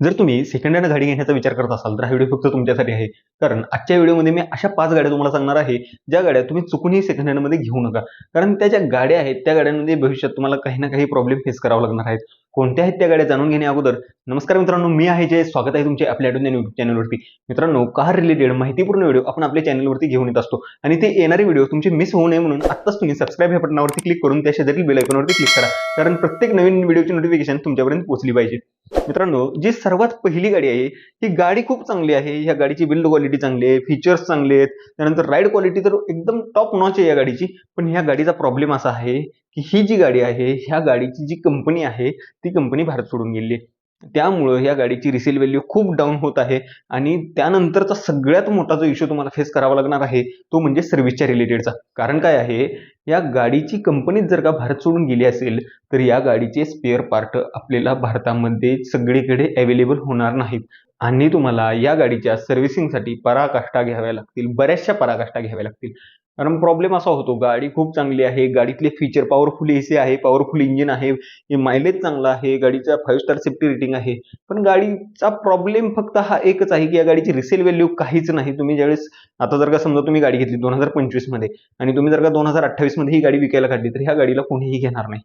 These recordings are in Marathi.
जर तुम्ही सेकंड हँड गाडी घेण्याचा विचार करत असाल तर हा व्हिडिओ फक्त तुमच्यासाठी आहे. कारण आजच्या व्हिडिओमध्ये मी अशा पाच गाड्या तुम्हाला सांगणार आहे ज्या गाड्या तुम्ही चुकूनही सेकंड हँडमध्ये घेऊ नका. कारण त्या ज्या गाड्या आहेत त्या गाड्यांमध्ये भविष्यात तुम्हाला काही ना काही प्रॉब्लेम फेस करावा लागणार आहेत. कोणत्या आहेत त्या गाड्या जाणून घेण्या अगोदर? नमस्कार मित्रांनो मी आहे जे स्वागत आहे तुमचे आपल्या आठवण युट्यूब चॅनलवरती मित्रांनो कार रिलेटेड माहितीपूर्ण व्हिडिओ आपण आपल्या चॅनलवरती घेऊन येत असतो. आणि ते येणारे व्हिडिओ तुमचे मिस होऊ नये म्हणून आत्ताच तुम्ही सबस्क्राईब या बटनावरती क्लिक करून त्या शेजारील बेल आयकॉनवरती क्लिक करा. कारण प्रत्येक नवीन व्हिडिओची नोटिफिकेशन तुमच्यापर्यंत पोहोचली पाहिजे. मित्रांनो जी सर्वात पहिली गाडी आहे ही गाडी खूप चांगली आहे. ह्या गाडीची बिल्ड क्वालिटी चांगली आहे फीचर्स चांगले आहेत. त्यानंतर राईड क्वालिटी तर एकदम टॉप नॉच आहे या गाडीची. पण ह्या गाडीचा प्रॉब्लेम असा आहे की ही जी गाडी आहे ह्या गाडीची जी कंपनी आहे ती कंपनी भारत सोडून गेली आहे. त्यामुळं या गाडीची रिसेल व्हॅल्यू खूप डाऊन होत आहे. आणि त्यानंतरचा सगळ्यात मोठा जो इश्यू तुम्हाला फेस करावा लागणार आहे तो म्हणजे सर्व्हिसच्या रिलेटेडचा कारण काय आहे या गाडीची कंपनीच जर का भारत सोडून गेली असेल तर या गाडीचे स्पेअर पार्ट आपल्याला भारतामध्ये सगळीकडे अवेलेबल होणार नाहीत. आणि तुम्हाला या गाडीच्या सर्व्हिसिंगसाठी पराकाष्ठा घ्याव्या लागतील बऱ्याचशा पराकाष्ठा घ्याव्या लागतील. कारण प्रॉब्लेम असा होतो गाडी खूप चांगली आहे गाडीतले फीचर पॉवरफुल एसी आहे पॉवरफुल इंजिन आहे मायलेज चांगला आहे गाडीचा फाईव्ह स्टार सेफ्टी रेटिंग आहे. पण गाडीचा प्रॉब्लेम फक्त हा एकच आहे की या गाडीची रिसेल व्हॅल्यू काहीच नाही. तुम्ही ज्यावेळेस आता जर का समजा तुम्ही गाडी घेतली दोन हजार पंचवीसमध्ये आणि तुम्ही जर का दोन हजार अठ्ठावीसमध्ये ही गाडी विकायला काढली तर ह्या गाडीला कोणीही घेणार नाही.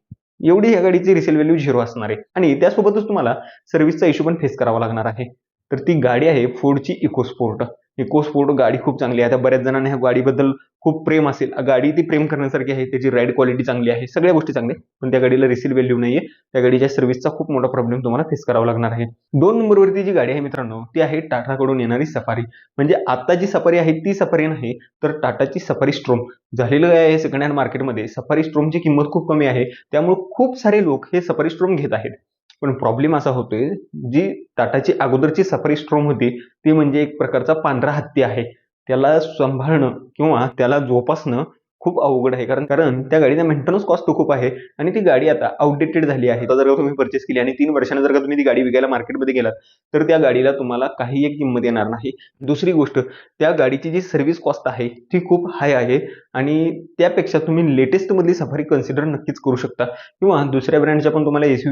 एवढी ह्या गाडीची रिसेल व्हॅल्यू झिरो असणार आहे. आणि त्यासोबतच तुम्हाला सर्व्हिसचा इश्यू पण फेस करावा लागणार आहे. तर ती गाडी आहे फोर्डची इकोस्पोर्ट इकोस्पोर्ट गाडी खूप चांगली आहे. आता बऱ्याच जणांना ह्या गाडीबद्दल खूप प्रेम असेल. गाडी ती प्रेम करण्यासारखी आहे. त्याची राईड क्वालिटी चांगली आहे. सगळ्या गोष्टी चांगल्या पण त्या गाडीला रिसील व्हॅल्यू नाहीये. त्या गाडीच्या सर्व्हिसचा खूप मोठा प्रॉब्लेम तुम्हाला फेस करावा लागणार आहे. दोन नंबरवरती जी गाडी आहे मित्रांनो ती आहे टाटाकडून येणारी सफारी. म्हणजे आता जी सफारी आहे ती सफारी नाही तर टाटाची सफारी स्ट्रोम. झालेलं आहे सेकंड हँड मार्केटमध्ये सफारी स्ट्रोमची किंमत खूप कमी आहे. त्यामुळे खूप सारे लोक हे सफारी स्ट्रोम घेत आहेत. पण प्रॉब्लेम असा होतोय जी टाटाची अगोदरची सफारी स्ट्रोम होती ती म्हणजे एक प्रकारचा पांढरा हत्ती आहे. त्याला सांभाळणं किंवा त्याला जोपासणं खूप अवघड आहे. कारण कारण त्या गाडीचा मेंटेनन्स कॉस्ट खूप आहे आणि ती गाडी आता आउटडेटेड झाली आहे. जर का तुम्ही परचेस केली आणि तीन वर्षाने जर का तुम्ही ती गाडी विकायला मार्केटमध्ये गेलात तर त्या गाडीला तुम्हाला काही एक किंमत येणार नाही. दुसरी गोष्ट त्या गाडीची जी सर्व्हिस कॉस्ट आहे ती खूप हाय आहे आणि त्यापेक्षा तुम्ही लेटेस्टमधली सफारी कन्सिडर नक्कीच करू शकता. किंवा दुसऱ्या ब्रँडच्या पण तुम्हाला एस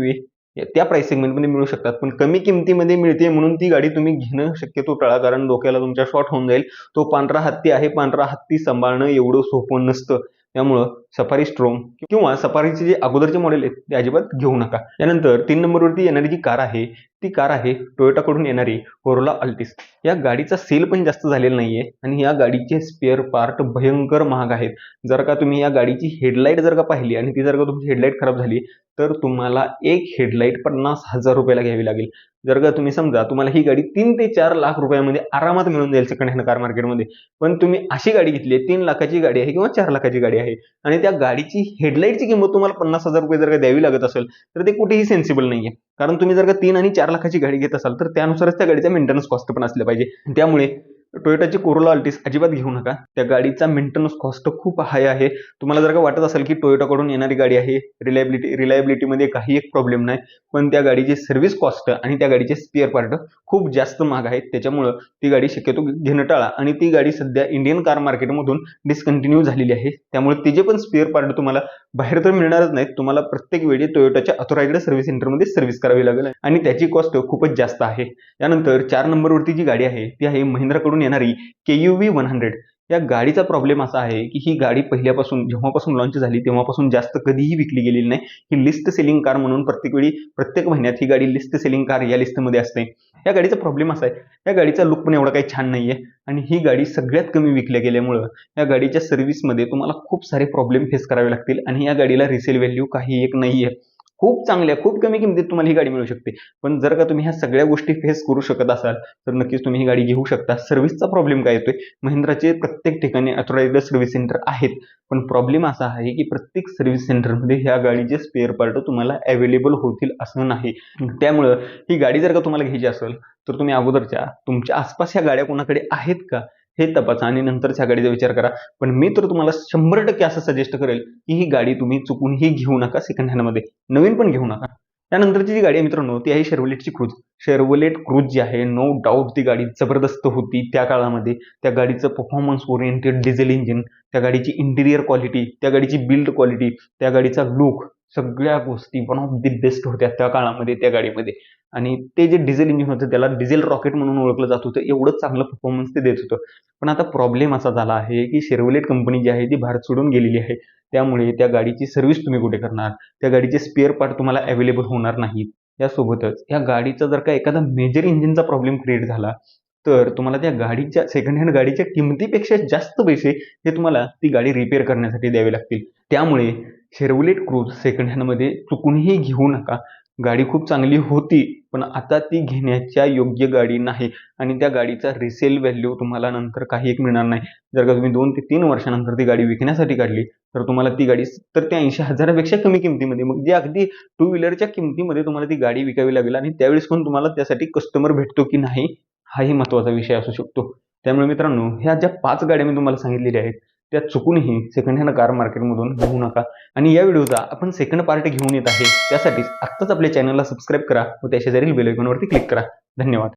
त्या प्राइस सेगमेंटमध्ये मिळू शकतात. पण कमी किमतीमध्ये मिळते म्हणून ती गाडी तुम्ही घेणं शक्यतो टाळा कारण डोक्याला तुमच्या शॉर्ट होऊन जाईल. तो पांढरा हत्ती आहे. पांढरा हत्ती सांभाळणं एवढं सोपं नसतं. त्यामुळं सफारी स्ट्रोंग किंवा सफारीचे जे अगोदरचे मॉडेल आहेत ते अजिबात घेऊ नका. त्यानंतर तीन नंबरवरती येणारी जी कार आहे ती कार आहे टोयोटाकडून येणारी कोरोला अल्टिस या गाडीचा सेल पण जास्त झालेला नाहीये आणि या गाडीचे स्पेअर पार्ट भयंकर महाग आहेत. जर का तुम्ही या गाडीची हेडलाईट जर का पाहिली आणि ती जर का तुमची हेडलाईट खराब झाली तर तुम्हाला एक हेडलाईट पन्नास हजार रुपयाला घ्यावी लागेल. जर का तुम्ही समजा तुम्हाला ही गाडी तीन ते चार लाख रुपयामध्ये आरामात मिळून जाईल सेकंड हँड कार मार्केटमध्ये पण तुम्ही अशी गाडी घेतली आहे तीन लाखाची गाडी आहे किंवा चार लाखाची गाडी आहे आणि त्या गाडीची हेडलाईटची किंमत तुम्हाला पन्नास हजार रुपये जर का द्यावी लागत असेल तर ते कुठेही सेन्सिबल नाही आहे कारण तुम्ही जर का तीन आणि चार लाखाची गाडी घेत असाल तर त्यानुसारच त्या गाडीचा मेंटेनन्स कॉस्ट पण असले पाहिजे. त्यामुळे टोयोटाची कोरोला अल्टीस अजिबात घेऊ नका. त्या गाडीचा मेंटेनन्स कॉस्ट खूप हाय आहे. तुम्हाला जर का वाटत असेल की टोयोटाकडून येणारी गाडी आहे रिलायबिलिटी रिलायबिलिटीमध्ये काही एक प्रॉब्लेम नाही पण त्या गाडीची सर्व्हिस कॉस्ट आणि त्या गाडीचे स्पेअर पार्ट खूप जास्त महाग आहेत. त्याच्यामुळं ती गाडी शक्यतो घेणं टाळा. आणि ती गाडी सध्या इंडियन कार मार्केटमधून डिस्कंटिन्यू झालेली आहे. त्यामुळे तिचे पण स्पेअर पार्ट तुम्हाला बाहेर तर मिळणारच नाहीत. तुम्हाला प्रत्येक वेळी टोयोटाच्या अथोरायटेड सर्व्हिस सेंटरमध्ये सर्व्हिस करावी लागेल. आणि त्याची कॉस्ट खूपच जास्त आहे. त्यानंतर चार नंबरवरती जी गाडी आहे ती आहे महिंद्राकडून येणारी K U V one hundred. या गाडीचा प्रॉब्लेम असा आहे की ही गाडी पहिल्यापासून जेव्हापासून लॉन्च झाली तेव्हापासून जास्त कधीही विकली गेलेली नाही. ही लिस्ट सेलिंग कार म्हणून प्रत्येक वेळी प्रत्येक महिन्यात ही गाडी लिस्ट सेलिंग कार या लिस्टमध्ये असते. या गाडीचा प्रॉब्लेम असा आहे या गाडीचा लुक पण एवढा काही छान नाही आहे आणि ही गाडी सगळ्यात कमी विकल्या गेल्यामुळं या गाडीच्या सर्व्हिसमध्ये तुम्हाला खूप सारे प्रॉब्लेम फेस करावे लागतील आणि या गाडीला रिसेल व्हॅल्यू काही एक नाहीये. खूप चांगल्या खूप कमी किमतीत तुम्हाला ही गाडी मिळू शकते. पण जर का तुम्ही ह्या सगळ्या गोष्टी फेस करू शकत असाल तर नक्कीच तुम्ही ही गाडी घेऊ शकता. सर्व्हिसचा प्रॉब्लेम काय येतोय? महिंद्राचे प्रत्येक ठिकाणी अथोराइज्ड सर्व्हिस सेंटर आहेत. पण प्रॉब्लेम असा आहे की प्रत्येक सर्व्हिस सेंटरमध्ये ह्या गाडीचे स्पेअर पार्ट तुम्हाला अवेलेबल होतील असं नाही. त्यामुळं ही गाडी जर का तुम्हाला घ्यायची असेल तर तुम्ही अगोदरच्या तुमच्या आसपास ह्या गाड्या कोणाकडे आहेत का? हे तपासा आणि नंतरच ह्या गाडीचा विचार करा. पण मी तर तुम्हाला शंभर टक्के असं सजेस्ट करेल की ही गाडी तुम्ही चुकूनही घेऊ नका सेकंड हँडमध्ये नवीन पण घेऊ नका. त्यानंतरची जी गाडी आहे मित्रांनो ती आहे शेरवलेटची क्रूज शेर्वलेट क्रूज जी आहे नो डाऊट ती गाडी जबरदस्त होती त्या काळामध्ये. त्या गाडीचं परफॉर्मन्स ओरिएंटेड डिझेल इंजिन त्या गाडीची इंटिरियर क्वालिटी त्या गाडीची बिल्ड क्वालिटी त्या गाडीचा लुक सगळ्या गोष्टी वन ऑफ दी बेस्ट होत्या त्या काळामध्ये त्या गाडीमध्ये. आणि ते जे डिझेल इंजिन होतं त्याला डिझेल रॉकेट म्हणून ओळखलं जात होतं. एवढं चांगलं परफॉर्मन्स ते देत होतं. पण आता प्रॉब्लेम असा झाला आहे की शेरवलेट कंपनी जी आहे ती भारत सोडून गेलेली आहे. त्यामुळे त्या गाडीची सर्व्हिस तुम्ही कुठे करणार? त्या गाडीचे स्पेअर पार्ट तुम्हाला अवेलेबल होणार नाहीत. यासोबतच या गाडीचा जर का एखादा मेजर इंजिनचा प्रॉब्लेम क्रिएट झाला तर तुम्हाला त्या गाडीच्या सेकंड हँड गाडीच्या किमतीपेक्षा जास्त पैसे हे तुम्हाला ती गाडी रिपेअर करण्यासाठी द्यावे लागतील. त्यामुळे शेरवलेट क्रूज सेकंड हँडमध्ये चुकूनही घेऊ नका. गाडी खूप चांगली होती. पण आता ती घेण्याच्या योग्य गाडी नाही आणि त्या गाडीचा रिसेल व्हॅल्यू तुम्हाला नंतर काही एक मिळणार नाही. जर का तुम्ही दोन ते तीन वर्षानंतर ती गाडी विकण्यासाठी काढली तर तुम्हाला ती गाडी तर त्या ऐंशी हजारापेक्षा कमी किमतीमध्ये मग जे अगदी टू व्हीलरच्या किमतीमध्ये तुम्हाला ती गाडी विकावी लागेल आणि त्यावेळेस पण तुम्हाला त्यासाठी कस्टमर भेटतो की नाही हाही महत्त्वाचा विषय असू शकतो. त्यामुळे मित्रांनो ह्या ज्या पाच गाड्या मी तुम्हाला सांगितलेल्या आहेत त्या चुकूनही सेकंड हँड कार मार्केटमधून घेऊ नका. आणि या व्हिडिओचा आपण सेकंड पार्ट घेऊन येत आहे. त्यासाठीच आत्ताच आपल्या चॅनलला सबस्क्राईब करा व त्याशेजारील शेजारील क्लिक करा. धन्यवाद.